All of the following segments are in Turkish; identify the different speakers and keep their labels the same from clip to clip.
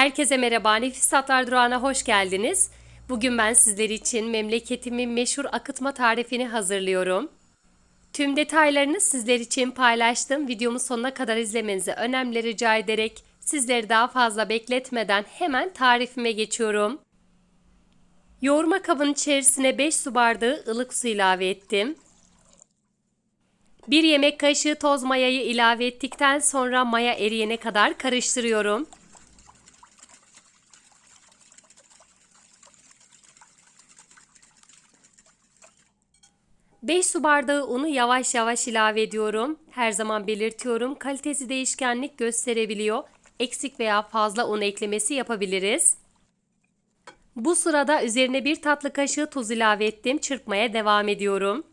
Speaker 1: Herkese merhaba, Nefis Tatlar Durağı'na hoş geldiniz. Bugün ben sizler için memleketimin meşhur akıtma tarifini hazırlıyorum. Tüm detaylarını sizler için paylaştım. Videomu sonuna kadar izlemenizi önemli rica ederek sizleri daha fazla bekletmeden hemen tarifime geçiyorum. Yoğurma kabının içerisine 5 su bardağı ılık su ilave ettim. 1 yemek kaşığı toz mayayı ilave ettikten sonra maya eriyene kadar karıştırıyorum. 5 su bardağı unu yavaş yavaş ilave ediyorum. Her zaman belirtiyorum kalitesi değişkenlik gösterebiliyor. Eksik veya fazla un eklemesi yapabiliriz. Bu sırada üzerine bir tatlı kaşığı tuz ilave ettim. Çırpmaya devam ediyorum.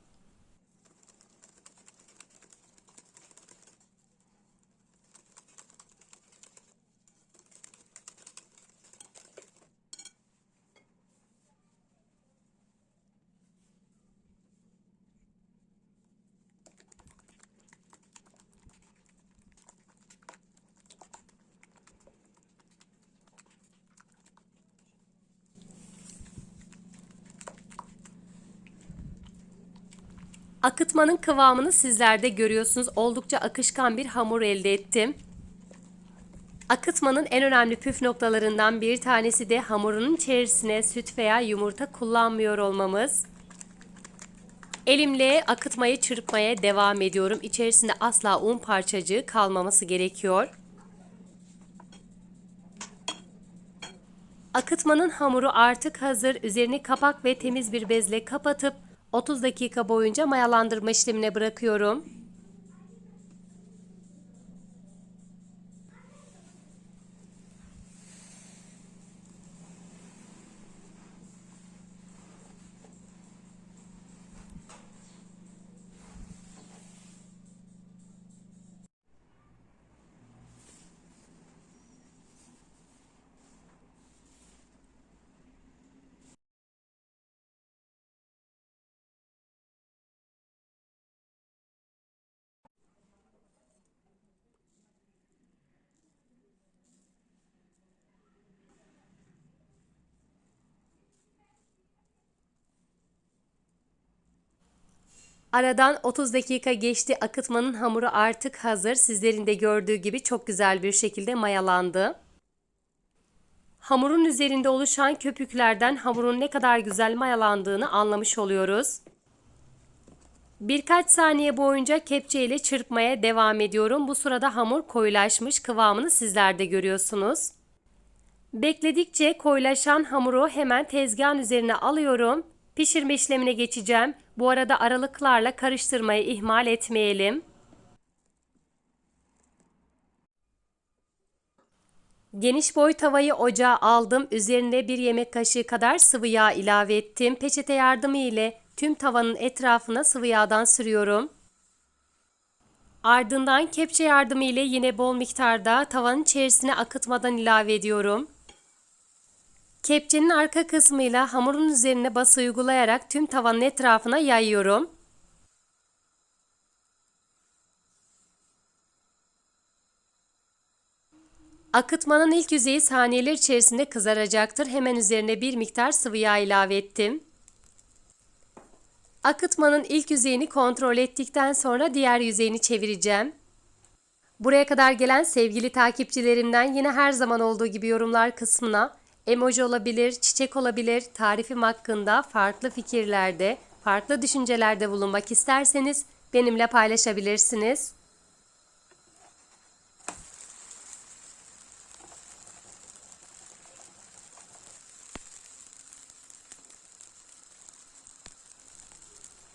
Speaker 1: Akıtmanın kıvamını sizler de görüyorsunuz. Oldukça akışkan bir hamur elde ettim. Akıtmanın en önemli püf noktalarından bir tanesi de hamurun içerisine süt veya yumurta kullanmıyor olmamız. Elimle akıtmayı çırpmaya devam ediyorum. İçerisinde asla un parçacığı kalmaması gerekiyor. Akıtmanın hamuru artık hazır. Üzerini kapak ve temiz bir bezle kapatıp 30 dakika boyunca mayalandırma işlemine bırakıyorum. Aradan 30 dakika geçti. Akıtmanın hamuru artık hazır. Sizlerin de gördüğü gibi çok güzel bir şekilde mayalandı. Hamurun üzerinde oluşan köpüklerden hamurun ne kadar güzel mayalandığını anlamış oluyoruz. Birkaç saniye boyunca kepçe ile çırpmaya devam ediyorum. Bu sırada hamur koyulaşmış kıvamını sizler de görüyorsunuz. Bekledikçe koyulaşan hamuru hemen tezgahın üzerine alıyorum Pişirme işlemine geçeceğim. Bu arada aralıklarla karıştırmayı ihmal etmeyelim. Geniş boy tavayı ocağa aldım. Üzerine bir yemek kaşığı kadar sıvı yağ ilave ettim. Peçete yardımı ile tüm tavanın etrafına sıvı yağdan sürüyorum. Ardından kepçe yardımı ile yine bol miktarda tavanın içerisine akıtmadan ilave ediyorum. Kepçenin arka kısmıyla hamurun üzerine bası uygulayarak tüm tavanın etrafına yayıyorum. Akıtmanın ilk yüzeyi saniyeler içerisinde kızaracaktır. Hemen üzerine bir miktar sıvı yağ ilave ettim. Akıtmanın ilk yüzeyini kontrol ettikten sonra diğer yüzeyini çevireceğim. Buraya kadar gelen sevgili takipçilerimden yine her zaman olduğu gibi yorumlar kısmına emoji olabilir, çiçek olabilir, tarifim hakkında farklı fikirlerde, farklı düşüncelerde bulunmak isterseniz benimle paylaşabilirsiniz.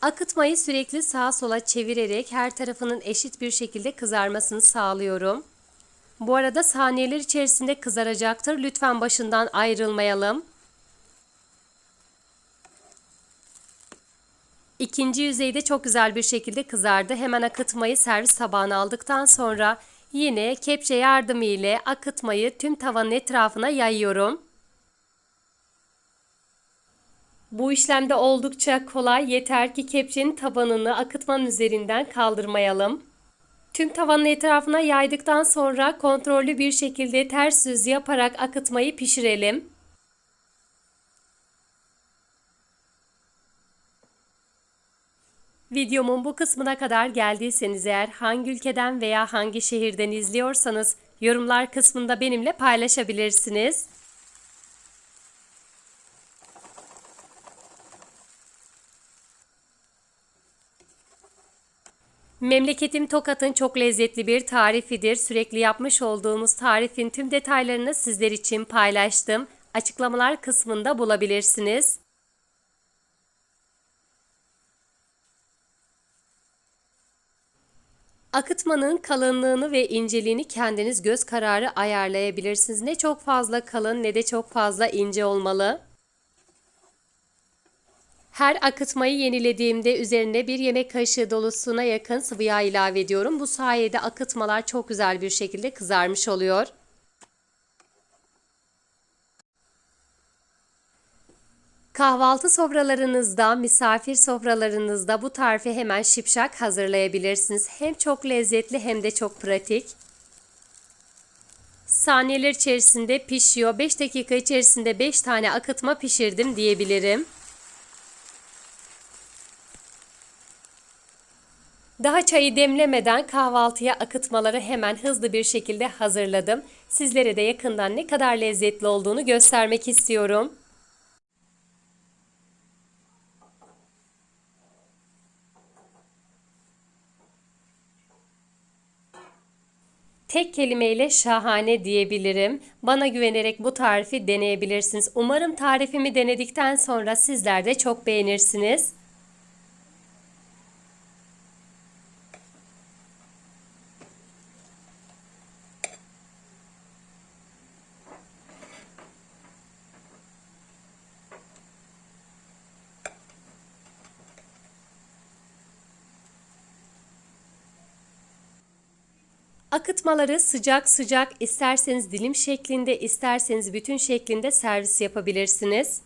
Speaker 1: Akıtmayı sürekli sağa sola çevirerek her tarafının eşit bir şekilde kızarmasını sağlıyorum. Bu arada saniyeler içerisinde kızaracaktır. Lütfen başından ayrılmayalım. İkinci yüzeyde çok güzel bir şekilde kızardı. Hemen akıtmayı servis tabağına aldıktan sonra yine kepçe yardımı ile akıtmayı tüm tavanın etrafına yayıyorum. Bu işlemde oldukça kolay. Yeter ki kepçenin tabanını akıtmanın üzerinden kaldırmayalım. Tüm tavanın etrafına yaydıktan sonra kontrollü bir şekilde ters yüz yaparak akıtmayı pişirelim. Videomun bu kısmına kadar geldiyseniz eğer hangi ülkeden veya hangi şehirden izliyorsanız yorumlar kısmında benimle paylaşabilirsiniz. Memleketim Tokat'ın çok lezzetli bir tarifidir. Sürekli yapmış olduğumuz tarifin tüm detaylarını sizler için paylaştım. Açıklamalar kısmında bulabilirsiniz. Akıtmanın kalınlığını ve inceliğini kendiniz göz kararı ayarlayabilirsiniz. Ne çok fazla kalın ne de çok fazla ince olmalı. Her akıtmayı yenilediğimde üzerine bir yemek kaşığı dolusuna yakın sıvı yağ ilave ediyorum. Bu sayede akıtmalar çok güzel bir şekilde kızarmış oluyor. Kahvaltı sofralarınızda, misafir sofralarınızda bu tarifi hemen şipşak hazırlayabilirsiniz. Hem çok lezzetli hem de çok pratik. Saniyeler içerisinde pişiyor. 5 dakika içerisinde 5 tane akıtma pişirdim diyebilirim. Daha çayı demlemeden kahvaltıya akıtmaları hemen hızlı bir şekilde hazırladım. Sizlere de yakından ne kadar lezzetli olduğunu göstermek istiyorum. Tek kelimeyle şahane diyebilirim. Bana güvenerek bu tarifi deneyebilirsiniz. Umarım tarifimi denedikten sonra sizler de çok beğenirsiniz. Akıtmaları sıcak sıcak isterseniz dilim şeklinde isterseniz bütün şeklinde servis yapabilirsiniz.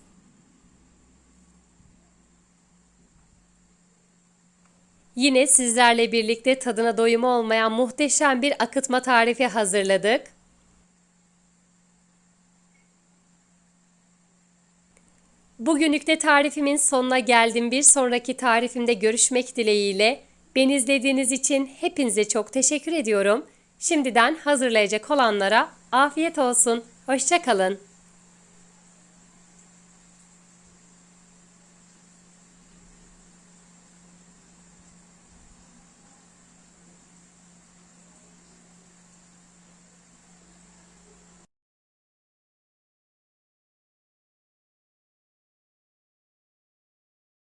Speaker 1: Yine sizlerle birlikte tadına doyumu olmayan muhteşem bir akıtma tarifi hazırladık. Bugünlük de tarifimin sonuna geldim. Bir sonraki tarifimde görüşmek dileğiyle. Beni izlediğiniz için hepinize çok teşekkür ediyorum. Şimdiden hazırlayacak olanlara afiyet olsun. Hoşçakalın.